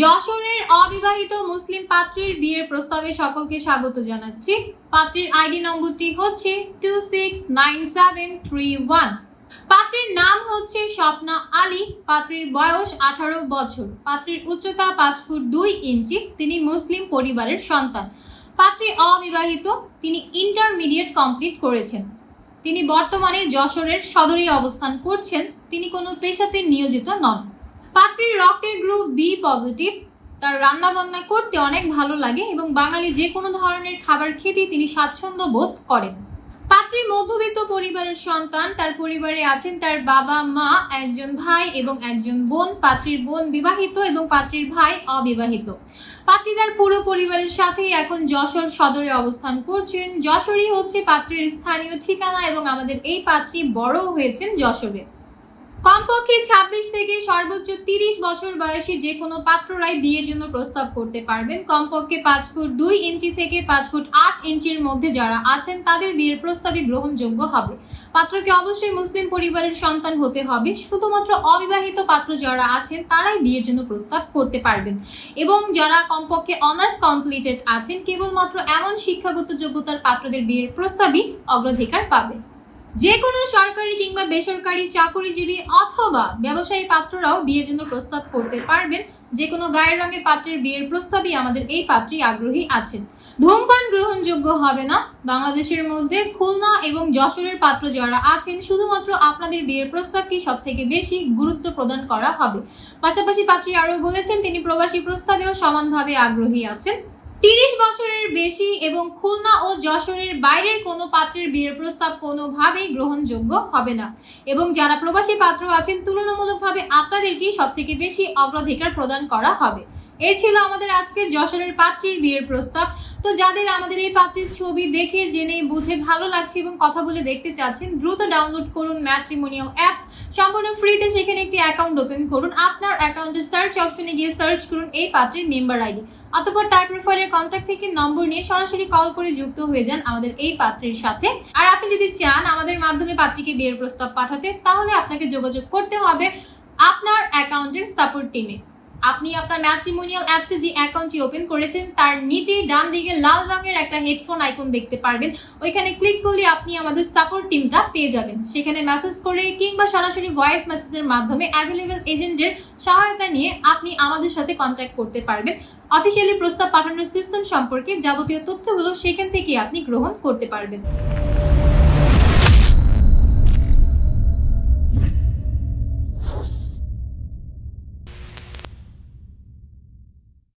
যশোরের অবিবাহিত মুসলিম পাত্রীর বিয়ের প্রস্তাবে সকলকে স্বাগত জানাচ্ছি। পাত্রীর আইডি নম্বরটি হচ্ছে two six nine seven three one পাত্রীর নাম হচ্ছে স্বপ্না আলী। পাত্রীর বয়স আঠারো বছর। পাত্রীর উচ্চতা পাঁচ ফুট দুই ইঞ্চি। তিনি মুসলিম পরিবারের সন্তান। পাত্রী অবিবাহিত। তিনি ইন্টারমিডিয়েট কমপ্লিট করেছেন। তিনি বর্তমানে যশোরের সদরে অবস্থান করছেন। তিনি কোনো পেশাতে নিয়োজিত নন। পাত্রীর রক্তের গ্রুপ বি পজিটিভ তার রান্না বান্না করতে অনেক ভালো লাগে এবং বাঙালি যে কোনো ধরনের খাবার খেতে তিনি স্বাচ্ছন্দ্য বোধ করেন। পাত্রী মধ্যবিত্ত পরিবারের সন্তান, তার পরিবারে আছেন তার বাবা, মা, একজন ভাই এবং একজন বোন। পাত্রীর বোন বিবাহিত এবং পাত্রীর ভাই অবিবাহিত। পাত্রী তার পুরো পরিবারের সাথেই এখন যশোর সদরে অবস্থান করছেন। যশোরই হচ্ছে পাত্রীর স্থানীয় ঠিকানা এবং আমাদের এই পাত্রী বড় হয়েছেন যশোরে। কমপক্ষে ছাব্বিশ থেকে সর্বোচ্চ তিরিশ বছর বয়সী যে কোনো পাত্ররাই বিয়ের জন্য প্রস্তাব করতে পারবেন। কমপক্ষে পাঁচ ফুট দুই ইঞ্চি থেকে পাঁচ ফুট আট ইঞ্চির মধ্যে যারা আছেন, তাদের বিয়ের প্রস্তাবই গ্রহণযোগ্য হবে। পাত্রকে অবশ্যই মুসলিম পরিবারের সন্তান হতে হবে। শুধুমাত্র অবিবাহিত পাত্র যারা আছেন, তারাই বিয়ের জন্য প্রস্তাব করতে পারবেন। এবং যারা কমপক্ষে অনার্স কমপ্লিটেড আছেন, কেবলমাত্র এমন শিক্ষাগত যোগ্যতার পাত্রদের বিয়ের প্রস্তাবই অগ্রাধিকার পাবে। যে কোনো সরকারি কিংবা বেসরকারি চাকরিজীবী অথবা ব্যবসায়ী পাত্ররাও বিয়ের জন্য প্রস্তাব করতে পারবেন। যে কোনো গায়ের রঙের পাত্রের বিয়ের প্রস্তাবই আমাদের এই পাত্রী আগ্রহী আছেন। ধূমপান গ্রহণযোগ্য হবে না। বাংলাদেশের মধ্যে খুলনা এবং যশোরের পাত্র যারা আছেন, শুধুমাত্র আপনাদের বিয়ের প্রস্তাবকে সব থেকে বেশি গুরুত্ব প্রদান করা হবে। পাশাপাশি পাত্রী আরও বলেছেন, তিনি প্রবাসী প্রস্তাবেও সমানভাবে আগ্রহী আছেন। তিরিশ বছরের বেশি এবং খুলনা ও যশোরের বাইরের কোনো পাত্রের বিয়ের প্রস্তাব কোনোভাবেই গ্রহণযোগ্য হবে না। এবং যারা প্রবাসী পাত্র আছেন, তুলনামূলকভাবে আপনাদেরকেই সব থেকে বেশি অগ্রাধিকার প্রদান করা হবে। এ ছিল আমাদের আজকের যশোরের পাত্রীর বিয়ের প্রস্তাব। তো যাদের আমাদের এই পাত্রীর ছবি দেখে, জেনে, বুঝে ভালো লাগছে এবং কথা বলে দেখতে চাচ্ছেন, দ্রুত ডাউনলোড করুন ম্যাট্রিমোনিয়াল অ্যাপস। সম্পূর্ণ ফ্রিতে সেখানে একটি অ্যাকাউন্ট ওপেন করুন। আপনার অ্যাকাউন্টের সার্চ অপশনে গিয়ে সার্চ করুন এই পাত্রীর মেম্বার আইডি অতপর তার প্রোফাইলের কন্ট্যাক্ট থেকে নম্বর নিয়ে সরাসরি কল করে যুক্ত হয়ে যান আমাদের এই পাত্রের সাথে। আর আপনি যদি চান আমাদের মাধ্যমে পাত্রীকে বিয়ের প্রস্তাব পাঠাতে, তাহলে আপনাকে যোগাযোগ করতে হবে আপনার অ্যাকাউন্টের সাপোর্ট টিমে আপনি আপনার ম্যাট্রিমোনিয়াল অ্যাপসে যে অ্যাকাউন্টটি ওপেন করেছেন, তার নিচেই ডান দিকে লাল রঙের একটা হেডফোন আইকন দেখতে পারবেন। ওইখানে ক্লিক করলে আপনি আমাদের সাপোর্ট টিমটা পেয়ে যাবেন। সেখানে মেসেজ করে কিংবা সরাসরি ভয়েস মেসেজের মাধ্যমে অ্যাভেলেবেল এজেন্টের সহায়তা নিয়ে আপনি আমাদের সাথে কন্ট্যাক্ট করতে পারবেন। অফিসিয়ালি প্রস্তাব পাঠানোর সিস্টেম সম্পর্কে যাবতীয় তথ্যগুলো সেখান থেকে আপনি গ্রহণ করতে পারবেন।